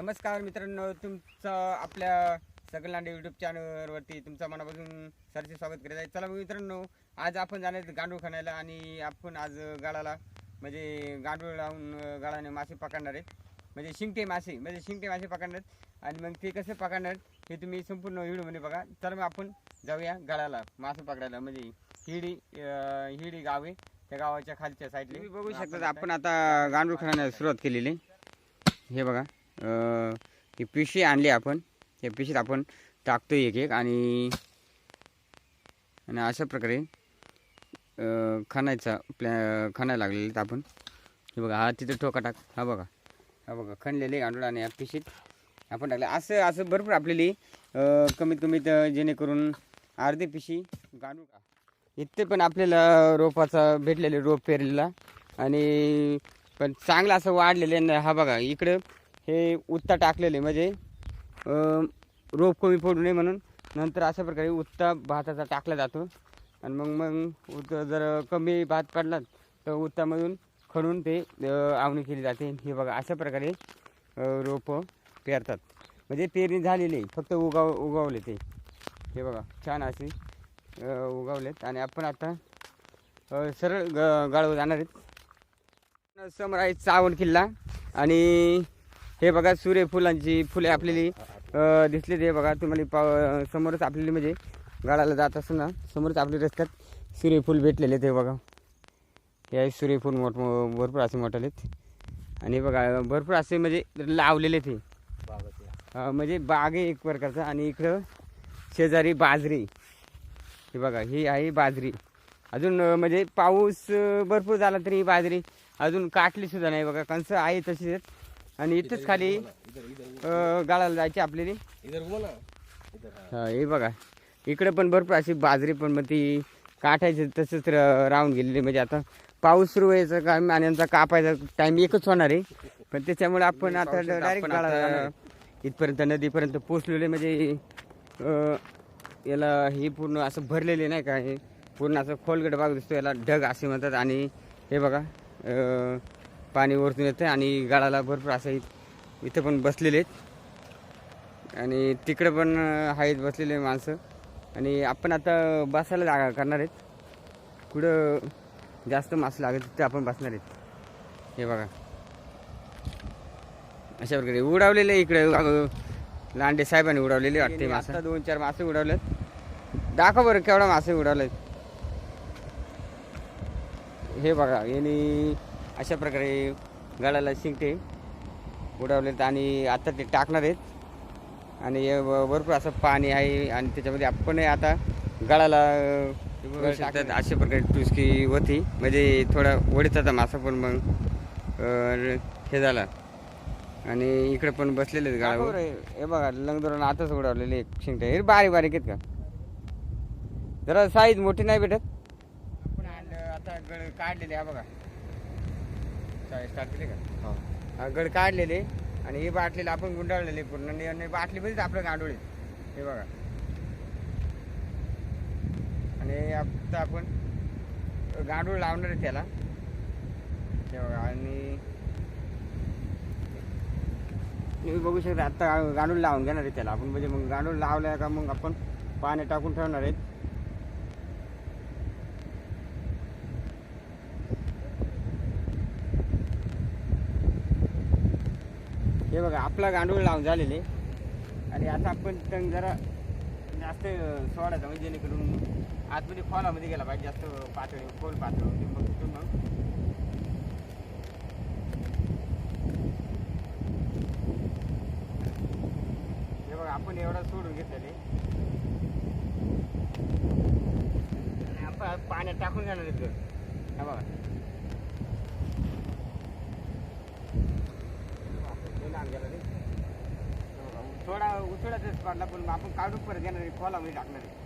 नमस्कार मित्रांनो तुमचं आपल्या सगळ्यांना यूट्यूब चॅनलवरती तुमचं मनापासून सरचे स्वागत करीत आहे. चला मग मित्रांनो आज आपण जाणार आहेत गांडूळ खाण्याला आणि आपण आज गाळाला म्हणजे गांडूळ लावून गाळाने मासे पकडणार आहेत. म्हणजे शिंगटे मासे म्हणजे शिंगटे मासे पकडणार आहेत. आणि मग ते कसे पकडणार हे तुम्ही संपूर्ण व्हिडिओमध्ये बघा. तर मग आपण जाऊया गाळाला मासे पकडायला. म्हणजे हिडी हिडी गाव आहे त्या गावाच्या खालच्या साईडला बघू शकता आपण आता गांडूळ खाण्याला सुरुवात केलेली. हे बघा. ही पिशवी आणली आपण. या पिशवीत आपण टाकतो एक एक आणि आणि अशा प्रकारे खणायचा प्लॅ खणायला लागलेले आपण. हे बघा हा तिथं ठोका टाक. हा बघा. हा बघा खणलेले गांडूळ आणि या पिशवीत आपण टाकले. असं असं भरपूर आपल्याला कमीत कमीत जेणेकरून अर्धी पिशी गांडूळ का? इथे पण आपल्याला रोपाचा भेटलेले रोप पेरलेला. आणि पण चांगलं असं वाढलेलं. आहे ना हा बघा इकडं हे उत्ता टाकलेले म्हणजे रोप कमी पडू नये म्हणून. नंतर अशा प्रकारे उत्ता भाताचा टाकला जातो. आणि मग मग उत जर कमी भात पडला तर उत्तामधून खणून ते आवणी केली जाते. हे बघा अशा प्रकारे रोपं पेरतात. म्हणजे पेरणी झालेली फक्त उगाव उगवले ते. हे बघा छान असे उगवलेत. आणि आपण आता सरळ ग गाळव जाणार आहेत. समोर आहे चावण किल्ला आणि हे बघा सूर्यफुलांची फुले आपल्याली अं, दिसले ते बघा. तुम्हाला पा समोरच आपल्याला म्हणजे गाडाला जात असताना समोरच आपल्या रस्त्यात सूर्यफूल भेटलेले ते बघा. हे आहे सूर्यफूल मोठ भरपूर असे मोठाले आहेत. आणि बघा भरपूर असे म्हणजे लावलेले ते म्हणजे बाग आहे एक प्रकारचा आणि इकडं शेजारी बाजरी. हे बघा ही आहे बाजरी. अजून म्हणजे पाऊस भरपूर झाला तरी बाजरी. अजून काटली सुद्धा नाही बघा. कंस आहे तशीच आहेत. आणि इथंच खाली अं, गाळाला जायची आपल्याला. इधर घुमा ना. इधर हाँ. हा, हे बघा. इकडे पण भरपूर अशी बाजरी पण मग ती काठायची तसंच र- राहून गेलेली. म्हणजे आता पाऊस सुरू व्हायचं काम आणि यांचा कापायचा टाइम एकच होणार आहे. पण त्याच्यामुळे आपण आता डायरेक्ट गाळा इथपर्यंत नदीपर्यंत पोचलेले म्हणजे अं, याला हे पूर्ण असं भरलेले नाही का हे पूर्ण असं खोलगड भाग दिसतो याला ढग असे म्हणतात. आणि हे बघा अं, पाणी वरतून येतं आणि गाळाला भरपूर असं इथं इथं पण बसलेले आहेत. आणि तिकडे पण आहेत बसलेले माणसं. आणि आपण आता बसायला जागा करणार आहेत. कुठं जास्त मासे लागेल तिथे आपण बसणार आहेत. हे बघा. अशा प्रकारे उडावलेले इकडे. लांडे साहेबांनी उडवलेले वाटते मासे दोन चार मासे उडवलेत. दाखव बरं केवढा मासे उडवलेत. हे बघा यांनी अशा प्रकारे गळाला शिंगटे उडवलेत आणि आता ते टाकणार आहेत. आणि हे भरपूर असं पाणी आहे आणि त्याच्यामध्ये आपण आता गळाला अशा प्रकारे टुसकी होती. म्हणजे थोडा वडीत होता मासा पण मग हे झाला. आणि इकडे पण बसलेले आहेत गाळावर हे बघा लंगदोरण आताच उडवलेले एक शिंगटे. हे बारीक बारीक आहेत का? जरा साईज मोठी नाही भेटत? आपण आता गड काढलेले हा बघा. स्टार्ट केले का? हा. गड काढलेले आणि हे बाटलेले आपण गुंडाळलेले पूर्ण. आणि- आणि बाटलीमध्येच आपलं गांडोळे. हे बघा. आणि आता आपण गांडूळ लावणार आहे त्याला. हे बघा आणि तुम्ही बघू शकता आता गांडूळ लावून घेणार आहे त्याला. आपण म्हणजे मग गांडूळ लावल्या का मग आपण पाणी टाकून ठेवणार आहेत. हे बघा आपला गांडूळ लावून झालेले. आणि आता आपण तंग जरा जास्त सोडायचा म्हणजे जेणेकरून आतमध्ये खोलामध्ये गेला पाहिजे जास्त पातळी खोल पातळ होते. मग तिथून मग हे बघा आपण एवढा सोडून घेतलेले आणि आपण पाण्यात टाकून जाणार आहे हे बघा हे लहान गेलं रे. हे बघा, थोडा उचळाच पडला पण आपण काढून परत घेणार आहे. खोलामध्ये टाकणार आहे.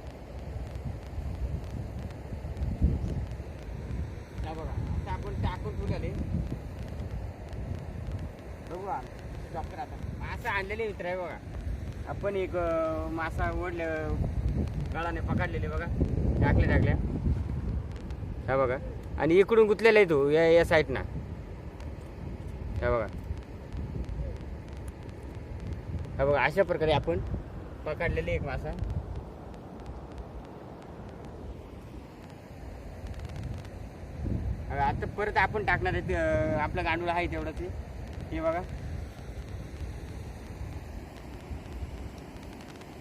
बघा आता टाकून तुझ्याले बघू डॉक्टर आता मासा आणलेले मित्र आहे बघा. आपण एक मासा ओढल्या गळाने पकडलेले बघा. टाकले टाकल्या. हा बघा. आणि इकडून गुतलेला आहे तो या या साईडनं हा बघा. हा बघा अशा प्रकारे आपण पकडलेले एक मासा. आता परत आपण टाकणार आहे आपला गांडूळ आहे तेवढं ते हे बघा.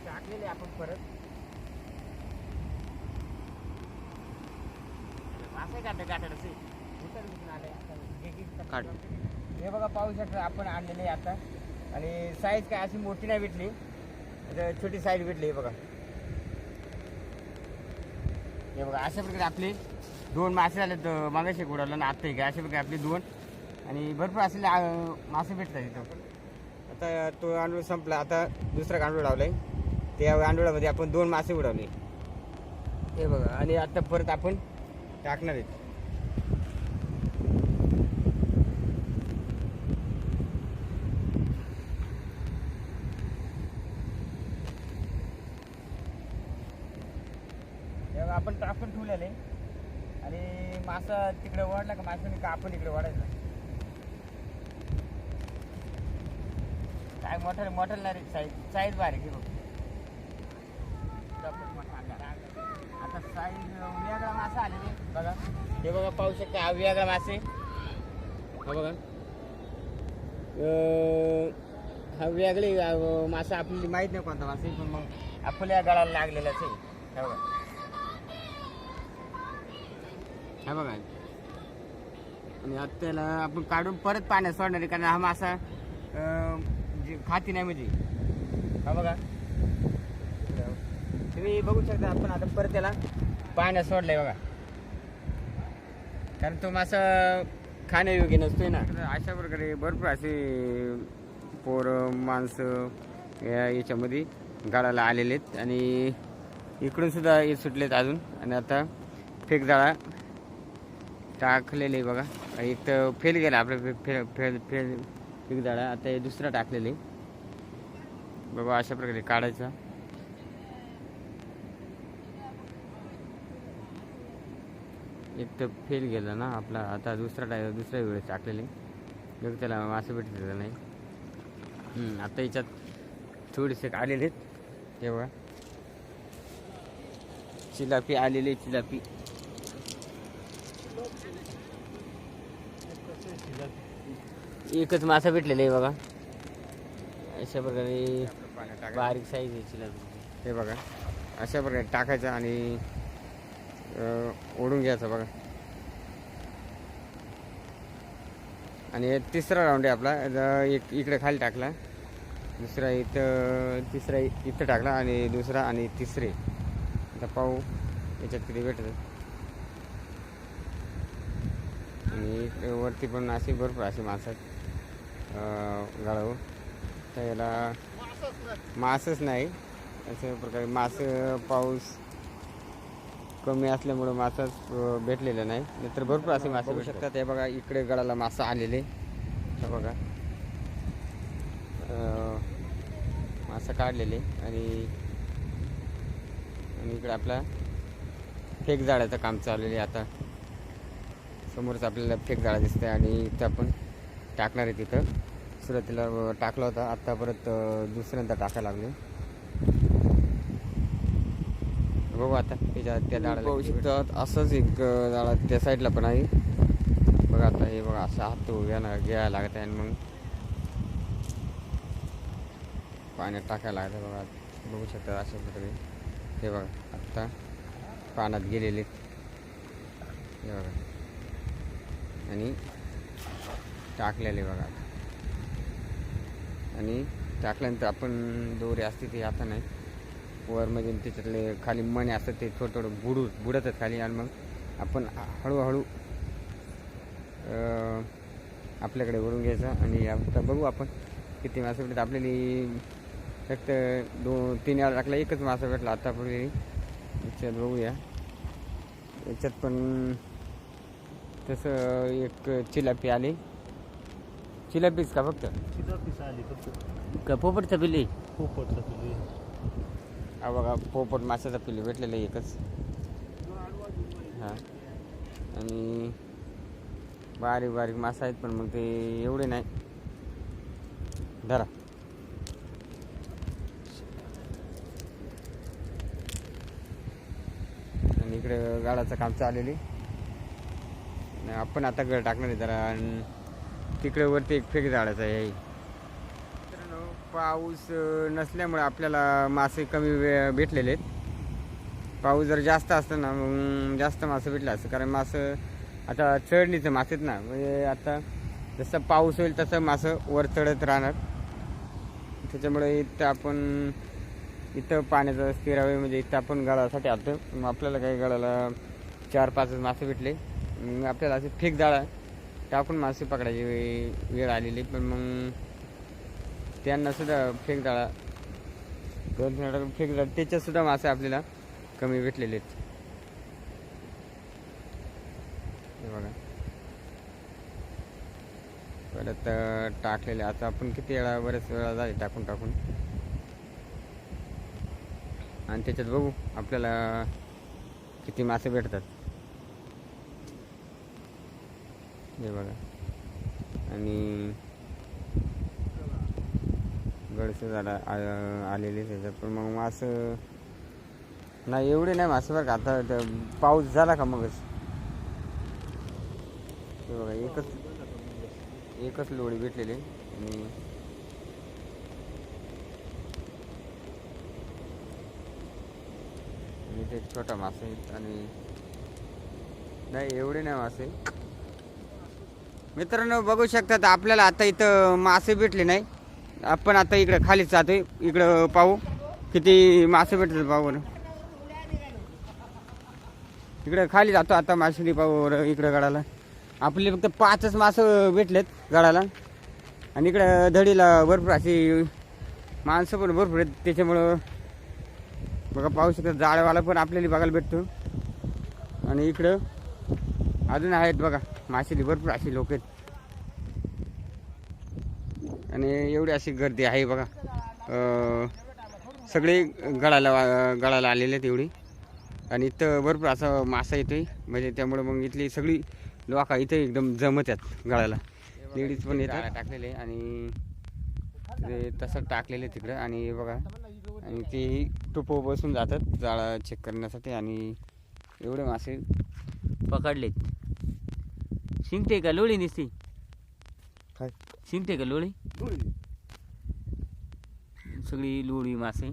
टाकलेले आपण परत. हे बघा पाहू शकता आपण आणलेले आता. आणि साईज काय अशी मोठी नाही भेटली. आता छोटी साईज भेटली हे बघा. हे बघा अशा प्रकारे आपले दोन मासे आले तर मागाशी उडवलं आणि आत्ता का अशा प्रकारे आपले दोन आणि भरपूर असलेले मासे भेटतात इथं. आता तो आंडोळ संपला. आता दुसरा गांडूळ लावलाय. त्या गांडोळामध्ये आपण दोन मासे उडवले. हे बघा आणि आता परत आपण टाकणार आहेत तेव्हा आपण टाकून ठेवलेले आणि मासा तिकडे वाढला का माशाने का आपण इकडे वाढायचा काय मोठं मोठं नाही रे साईज साईज बारीक घेऊ बघ. मोठा आता साईज वेगळा मासा आलेले बघा. हे बघा पाहू शकता हा वेगळा मासे हा बघा. हा वेगळे मासा आपल्याला माहीत नाही कोणता मासे पण मग आपल्या गळाला लागलेलाच आहे. हा बघा. हा बघा. आणि आता त्याला आपण काढून परत पाण्यात सोडणार आहे कारण हा मासा जे खाती नाही म्हणजे. हा बघा. तुम्ही बघू शकता आपण आता परत त्याला पाण्यात सोडलंय बघा. कारण तो मासा खाण्यायोग्य नसतोय ना. तर अशा प्रकारे भरपूर असे पोरं माणसं या याच्यामध्ये गाळाला आलेले आहेत. आणि इकडून सुद्धा हे सुटलेत अजून. आणि आता फेक जाळा टाकलेले बघा. एक तर फेल गेला आपलं फेल फेल फेल एक जाळा आता हे दुसरा टाकलेले बघा अशा प्रकारे काढायचा. एक तर फेल गेला ना आपला. आता दुसरा टाय दुसऱ्या वेळेस टाकलेले बघ त्याला मासे भेटलेलं नाही. आता याच्यात थोडेसे आलेले आहेत. हे बघा. चिलापी आलेले चिलापी. एकच मासा भेटलेला आहे बघा. अशा प्रकारे बारीक साईज आहे हे बघा. अशा प्रकारे टाकायचं आणि ओढून घ्यायचं बघा. आणि तिसरा राऊंड आहे आपला. एक इकडे खाली टाकला. दुसरा इथं तिसरा इथं टाकला आणि दुसरा आणि तिसरे. आता पाहू याच्यात किती भेटतं. आणि वरती पण अशी भरपूर अशी माणसं आहेत तर याला मासच नाही. अशा प्रकारे मास पाऊस कमी असल्यामुळं मासाच भेटलेला नाही. नंतर भरपूर असे मासे भेटू शकतात हे बघा इकडे गळाला मासा आलेले. हे बघा. मासा काढलेले आणि आणि इकडे आपला फेक जाळ्याचं काम चाललेले आहे आता. समोरच आपल्याला फेक जाळा दिसतंय आणि इथं आपण टाकणार आहे तिथं. सुरुवातीला टाकला होता आत्ता परत दुसऱ्यांदा टाकायला लागले बघू आता त्याच्या त्या झाडाला पाहू शकतात असंच एक झाडा त्या साईडला पण आहे. बघा आता हे बघा असं हात घ्या घ्यायला लागत आहे आणि मग पाण्यात टाकायला लागतं बघा. बघू शकता अशा प्रकारे हे बघा आत्ता पाण्यात गेलेले हे बघा. आणि टाकलेले बघा. आणि टाकल्यानंतर आपण दोरे असते ते आता नाही. वर म्हणजे त्याच्यातले खाली मणे असतात ते थोडं थोडं बुडू बुडतात खाली आणि मग आपण हळूहळू आपल्याकडे वरून घ्यायचं आणि आता बघू आपण किती मासे भेटतात. आपल्याला फक्त दोन तीन वेळा टाकला एकच मासा भेटला. आतापूर्वी याच्यात बघूया. याच्यात पण तसं एक चिलापी आली. चिलापीच का फक्त? का पोपटचा पिली पोपटचा पिली बघा पोपट माशाचा पिली भेटलेला एकच. हां. आणि बारीक बारीक मासा आहेत पण मग ते एवढे नाही. धरा. आणि इकडे गाडाचं काम चाललेली आपण आता घर टाकणार आहे जरा आणि तिकडे वरती एक फेक झाडाचं आहे. मित्रांनो, पाऊस नसल्यामुळे आपल्याला मासे कमी वे भेटलेले आहेत. पाऊस जर जास्त असतं ना मग जास्त मासे भेटले असतं. कारण मासं आता चढणीचं मासेत ना म्हणजे आता जसं पाऊस होईल तसं मासं वर चढत राहणार. त्याच्यामुळे इथं आपण इथं पाण्याचा स्थिरावे म्हणजे इथं आपण गळासाठी आलतो मग आपल्याला काही गळाला चार पाच मासे भेटले. मग आपल्याला असे फेक जाळा टाकून मासे पकडायची वेळ आलेली पण मग त्यांना सुद्धा फेक जाळा दोन फेक जाळा त्याच्यात सुद्धा मासे आपल्याला कमी भेटलेले आहेत. हे बघा. परत टाकलेले. आता आपण किती वेळा बऱ्याच वेळा झाले टाकून टाकून. आणि त्याच्यात बघू आपल्याला किती मासे भेटतात. हे बघा. आणि गडसे झाला आ- आलेले त्याच्यात. पण मग मासं नाही एवढे नाही मासे बरं का. आता पाऊस झाला का मगच? हे बघा एकच एकच लोळी भेटलेली आणि ते छोटा मासे आहेत. आणि नाही एवढे नाही मासे. मित्रांनो बघू शकतात आपल्याला आता इथं मासे भेटले नाही. आपण आता इकडं खालीच जातोय. इकडं पाहू. किती मासे भेटतात पाहू इकडं खाली जातो आता मासे पाहू इकडं गडाला. आपले फक्त पाचच मासं भेटलेत गडाला. आणि इकडं धडीला भरपूर अशी माणसं पण भरपूर आहेत. त्याच्यामुळं बघा पाहू शकतात जाळवाला पण आपल्याला बघायला भेटतो. आणि इकडं अजून आहेत बघा. मासेली भरपूर अशी लोक आहेत. आणि एवढी अशी गर्दी आहे बघा. सगळे गळाला गळाला आलेले आहेत एवढी. आणि इथं भरपूर असं मासा येतोय. म्हणजे त्यामुळे मग इथली सगळी लोका इथे एकदम जमत आहेत गळाला. लेडीज पण येतात. टाकलेले आणि ते तसं टाकलेले तिकडं. आणि बघा. आणि ते टुपो बसून जातात. जाळा चेक करण्यासाठी. आणि एवढे मासे पकडलेत. शिंगते का लोळी निसती? काय? शिंगते का लोळी? सगळी लोळी मासे.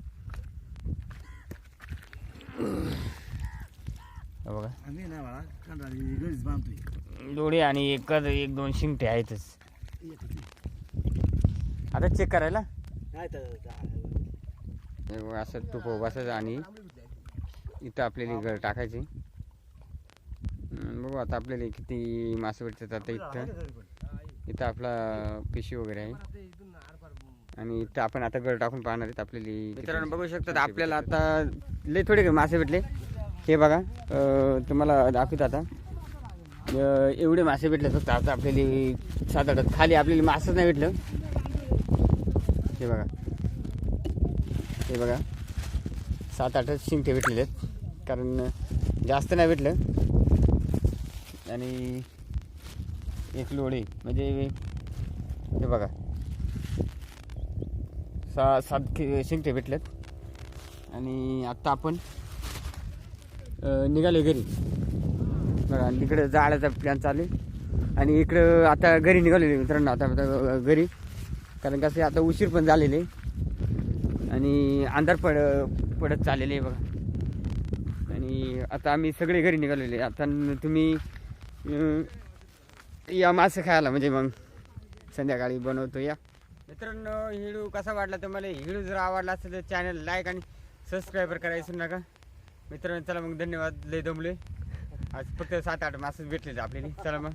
हे बघा. आम्ही नाही बांधतोय. लोळी आणि एक एक दोन शिंगटे आहेतच. आता चेक करायला? नाही तर बघा, असं टोपो बसायचं आणि इथं आपल्याला घर टाकायचे बघू आता आपल्याला किती मासे भेटतात आता इथं. इथं आपला पिशी वगैरे आहे. आणि इथं आपण आता घर टाकून पाहणार आहेत आपल्याला मित्रांनो बघू शकतात आपल्याला आता लय थोडे मासे भेटले. हे बघा तुम्हाला दाखवतो आता. एवढे मासे भेटले फक्त आता आपल्याला सात आठ खाली आपल्याला मासच नाही भेटलं. हे बघा. हे बघा. सात आठच शिंगटे भेटलेले आहेत. कारण जास्त नाही भेटलं. आणि एक लोढे म्हणजे हे बघा. सहा सात खि- शिंगटे भेटलेत. आणि आत्ता आपण निघालो घरी. बघा आणि इकडं जाळ्याचा प्लॅन चालू आहे. आणि इकडं आता घरी निघालेले मित्रांनो आता घरी. कारण कसं आहे, आता उशीर पण झालेले आणि अंधार पड पडत चाललेले आहे बघा. आणि आता आम्ही सगळे घरी निघालेले आता तुम्ही या मासे खायला म्हणजे मग संध्याकाळी बनवतो या. मित्रांनो हिडू कसा वाटला तुम्हाला? हिडू जर आवडला असेल तर चॅनल लाईक आणि सबस्क्राईबर करायचं नका. मित्रांनो चला मग धन्यवाद. लय दमले आज फक्त सात आठ मासेच भेटले आपल्याला. चला मग.